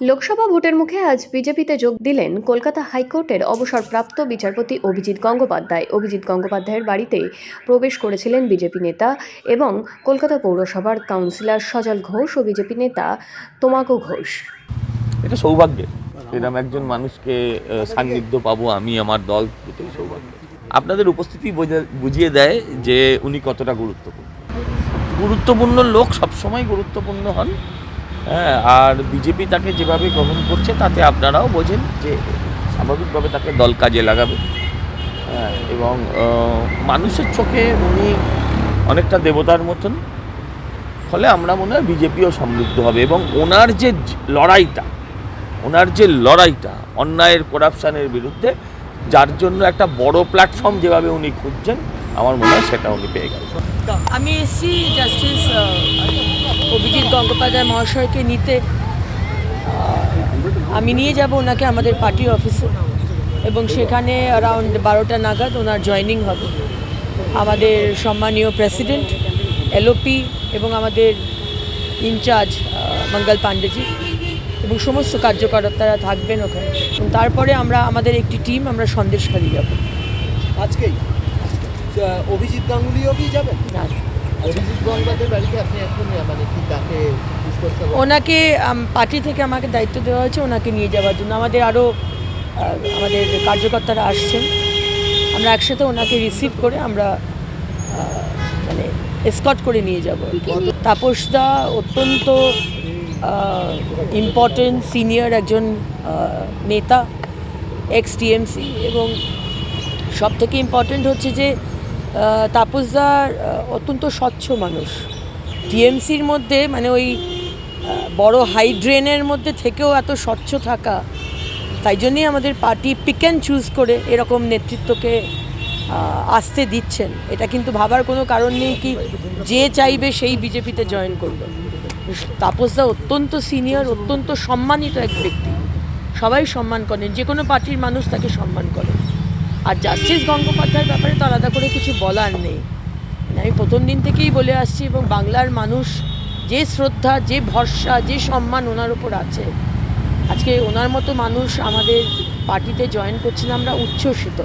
লোকসভা ভোটের মুখে আজ বিজেপিতে যোগ দিলেন কলকাতা হাইকোর্টের অবসরপ্রাপ্ত বিচারপতি অভিজিৎ গঙ্গোপাধ্যায়। অভিজিৎ গঙ্গোপাধ্যায়ের বাড়িতে প্রবেশ করেছিলেন বিজেপি নেতা এবং কলকাতা পৌরসভার কাউন্সিলর সজল ঘোষ ও বিজেপি নেতা তোমাকো ঘোষ। এটা সৌভাগ্যের এরকম একজন মানুষকে সান্নিধ্য পাবো আমি, আমার দল, এটাই সৌভাগ্য। আপনাদের উপস্থিতি বোঝা- বুঝিয়ে দেয় যে উনি কতটা গুরুত্বপূর্ণ। গুরুত্বপূর্ণ লোক সবসময় গুরুত্বপূর্ণ হন। হ্যাঁ আর বিজেপি তাকে যেভাবে গ্রহণ করছে, তাতে আপনারাও বোঝেন যে স্বাভাবিকভাবে তাকে দল কাজে লাগাবে। হ্যাঁ এবং মানুষের চোখে উনি অনেকটা দেবতার মতন। ফলে আমরা মনে হয় বিজেপিও সমৃদ্ধ হবে এবং ওনার যে লড়াইটা, ওনার যে লড়াইটা, অন্যায়ের করাপশানের বিরুদ্ধে, যার জন্য একটা বড় প্ল্যাটফর্ম যেভাবে উনি খুঁজছেন, আমার মনে হয় সেটা উনি পেয়ে গেলেন। আমি এসেছি জাস্টিস অভিজিৎ গঙ্গোপাধ্যায় মহাশয়কে নিতে আমি নিয়ে যাব ওনাকে আমাদের পার্টি অফিসে। এবং সেখানে অ্যারাউন্ড বারোটা নাগাদ ওনার জয়নিং হবে। আমাদের সম্মানীয় প্রেসিডেন্ট এলওপি এবং আমাদের ইনচার্জ মঙ্গল পাণ্ডেজি এবং সমস্ত কার্যকর্তারা থাকবেন ওখানে। এবং তারপরে আমরা আমাদের একটি টিম আমরা সন্দেশ সন্দেশখালি যাব। আজকেই? অভিজিৎ গাঙ্গুলিও কি যাবেন? না। ওনাকে পার্টি থেকে আমাকে দায়িত্ব দেওয়া হয়েছে, ওনাকে নিয়ে যাওয়ার জন্য। আমাদের আরও আমাদের কার্যকর্তারা আসছেন। আমরা একসাথে ওনাকে রিসিভ করে আমরা মানে এসকট করে নিয়ে যাব তাপসদা অত্যন্ত ইম্পর্টেন্ট সিনিয়র একজন নেতা এক্স টিএমসি এবং সব থেকে ইম্পর্টেন্ট হচ্ছে যে আহ, তাপসদার অত্যন্ত স্বচ্ছ মানুষ। টিএমসির মধ্যে মানে ওই বড় হাই ড্রেনের মধ্যে থেকেও এত স্বচ্ছ থাকা তাই জন্যই আমাদের পার্টি পিক অ্যান্ড চুজ করে এরকম নেতৃত্বকে আসতে দিচ্ছেন। এটা কিন্তু ভাবার কোনো কারণ নেই কি যে চাইবে সেই বিজেপিতে জয়েন করবে। তাপসদা অত্যন্ত সিনিয়র অত্যন্ত সম্মানিত এক ব্যক্তি। সবাই সম্মান করেন যে কোনো পার্টির মানুষ তাকে সম্মান করে আর জাস্টিস গঙ্গোপাধ্যায়ের ব্যাপারে তো আলাদা করে কিছু বলার নেই। মানে আমি প্রথম দিন থেকেই বলে আসছি এবং বাংলার মানুষ যে শ্রদ্ধা, যে ভরসা, যে সম্মান ওনার ওপর আছে, আজকে ওনার মতো মানুষ আমাদের পার্টিতে জয়েন করছিলাম আমরা উচ্ছ্বসিত।